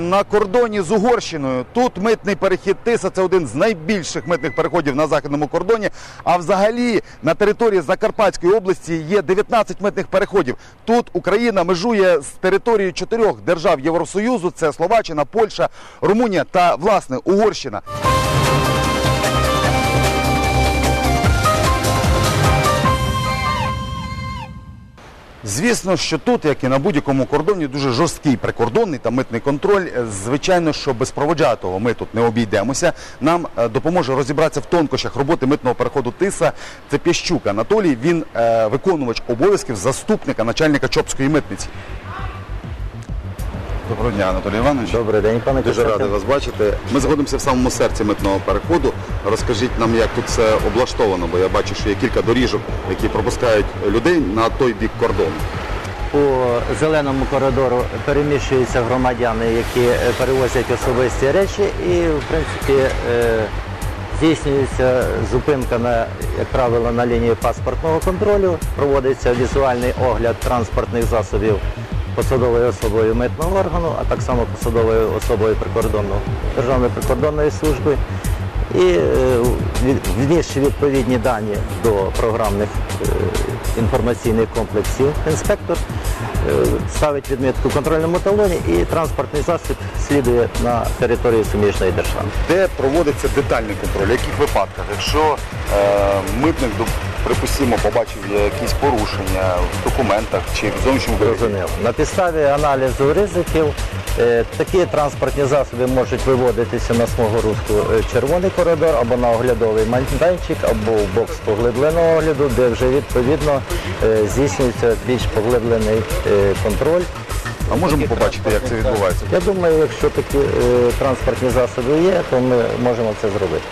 На кордоні з Угорщиною тут митний перехід Тиса це один з найбільших митних переходів на західному кордоні. А взагалі на території Закарпатської області є 19 митних переходів. Тут Україна межує з територією чотирьох держав Євросоюзу: це Словаччина, Польща, Румунія та власне Угорщина. Звісно, що тут, як і на будь-якому кордоні, дуже жорсткий прикордонний та митний контроль. Е, Звичайно, що без проводжатого ми тут не обійдемося. Нам е, допоможе розібратися в тонкощах роботи митного переходу Тиса. Це Піщук Анатолій. Він е, виконувач обов'язків заступника начальника Чопської митниці. Доброго дня, Анатолій Іванович. Добрий день, пане Дуже радий вас бачити. Ми знаходимося в самому серці митного переходу. Розкажіть нам, як тут це облаштовано, бо я бачу, що є кілька доріжок, які пропускають людей на той бік кордону. По зеленому коридору переміщуються громадяни, які е, перевозять особисті речі, і в принципі е, здійснюється зупинка на, як правило, на лінії паспортного контролю. Проводиться візуальний огляд транспортних засобів посадовою особою митного органу, а так само посадовою особою прикордонного державної прикордонної служби. І е, внісши відповідні дані до програмних е, інформаційних комплексів, інспектор е, ставить відмітку в контрольному талоні і транспортний засіб слідує на території суміжної держави. Де проводиться детальний контроль? В яких випадках? Якщо е, митник, припустимо, побачив якісь порушення в документах чи в зовнішньому вигляді, На підставі аналізу ризиків е, такі транспортні засоби можуть виводитися на смугу руху е, червоний коридор або на оглядовий майданчик, або в бокс поглибленого огляду, де вже відповідно е, здійснюється більш поглиблений е, контроль. а можемо побачити, як це відбувається? Я думаю, якщо такі е, транспортні засоби є, то ми можемо це зробити.